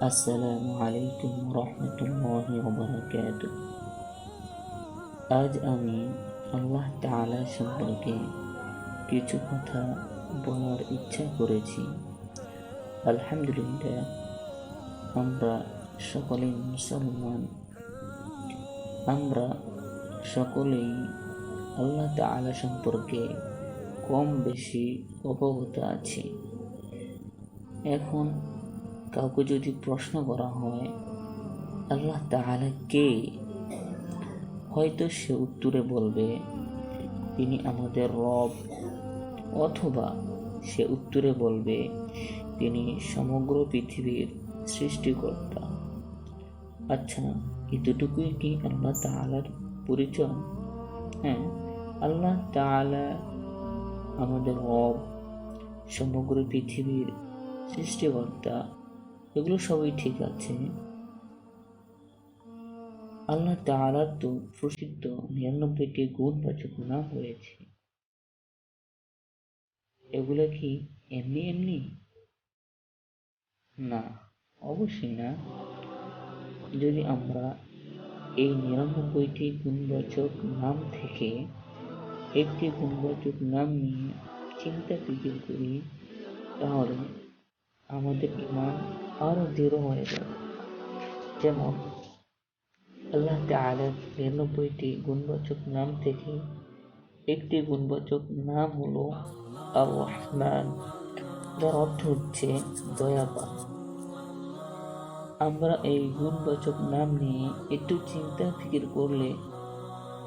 আসসালামু আলাইকুম রহমতুল্লাহ আজ আমি আল্লাহ তাআলা সম্পর্কে কিছু কথা বলার ইচ্ছা করেছি। আলহামদুলিল্লাহ, আমরা সকলেই মুসলমান। আমরা সকলেই আল্লাহ তাআলা সম্পর্কে কম বেশি অবগত আছি। এখন কাউকে যদি প্রশ্ন করা হয়, আল্লাহ তাআলা কে হয়তো সে উত্তরে বলবে, তিনি আমাদের রব। অথবা সে উত্তরে বলবে, তিনি সমগ্র পৃথিবীর সৃষ্টিকর্তা। আচ্ছা এতটুকুই কি আল্লাহ তাআলার পরিচয়? হ্যাঁ আল্লাহ তাআলা আমাদের রব, সমগ্র পৃথিবীর সৃষ্টিকর্তা। এগুলো সবই ঠিক আছে। আল্লাহ তাআলার তো প্রসিদ্ধ নিরানব্বইটি গুণবাচক নাম রয়েছে, এগুলো কি এমনি এমনি? না, অবশ্যই না। যদি আমরা এই নিরানব্বইটি গুণবাচক নাম থেকে একটি গুণবাচক নাম নিয়ে চিন্তা ফিকির করি, তাহলে আমাদের ইমান আরও দৃঢ় হয়ে যাবে যেমন, আল্লাহ তাআলার নিরানব্বইটি গুণবাচক নাম থেকে একটি গুণবাচক নাম হলো আর রহমান যার অর্থ হচ্ছে দয়াবান। আমরা এই গুণবাচক নাম নিয়ে একটু চিন্তা ফিকির করলে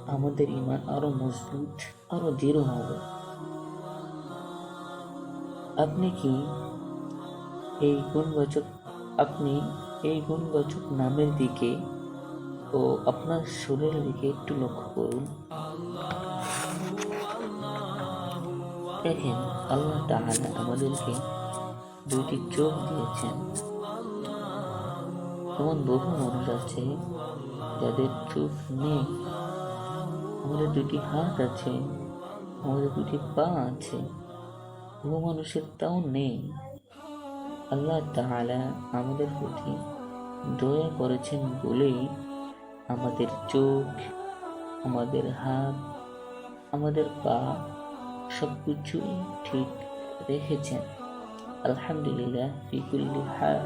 আমাদের ইমান আরও মজবুত, আরও দৃঢ় হবে। আপনি কি এই গুণবাচক আপনি এই গুণবাচক নামের দিকে ও আপনার শরীরের দিকে একটু লক্ষ্য করুন। দেখেন, আল্লাহ তাআলা আমাদেরকে দুইটি চোখ দিয়েছেন। এমন বহু মানুষ আছে যাদের চোখ নেই। আমাদের দুটি হাত আছে, আমাদের দুটি পা আছে। বহু মানুষের তাও নেই। আল্লাহ তাআলা আমাদের প্রতি দয়া করেছেন বলেই আমাদের চোখ, আমাদের হাত, আমাদের পা সব কিছু ঠিক রেখেছেন। আলহামদুলিল্লাহ ফিকুল্লি হাল।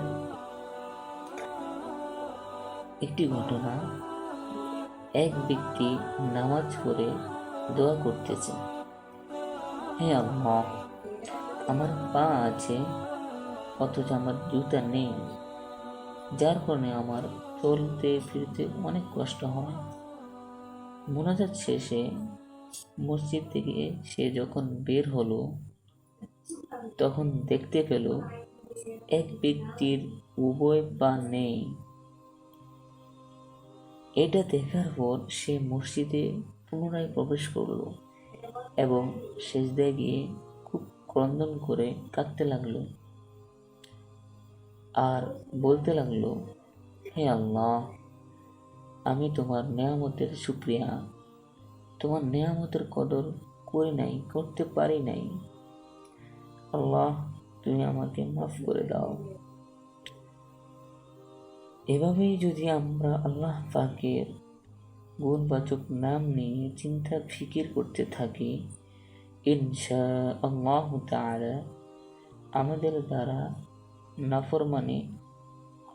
একটি ঘটনা, এক ব্যক্তি নামাজ পড়ে দোয়া করতেছেন হে আল্লাহ, আমার পা আছে অথচ আমার জুতা নেই। যার কারণে আমার চলতে ফিরতে অনেক কষ্ট হয়। মোনাজাত শেষে মসজিদ থেকে সে যখন বের হলো, তখন দেখতে পেল এক ব্যক্তির উভয় পা নেই। এটা দেখার পর সে মসজিদে পুনরায় প্রবেশ করল এবং শেষদায় গিয়ে খুব ক্রন্দন করে কাঁদতে লাগল। আর বলতে লাগল, হে আল্লাহ, আমি তোমার নেয়ামতের সুপ্রিয়া তোমার নেয়ামতের কদর করি নাই, করতে পারি নাই। আল্লাহ, তুমি আমাকে মাফ করে দাও। এভাবেই যদি আমরা আল্লাহ পাকের গুণবাচক নাম নিয়ে চিন্তা, ফিকির করতে থাকি ইনশা আল্লাহ তাআলা, আমাদের দ্বারা নাফরমানি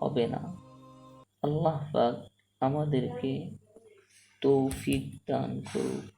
হবে না। আল্লাহ আমাদেরকে তৌফিক দান করুক।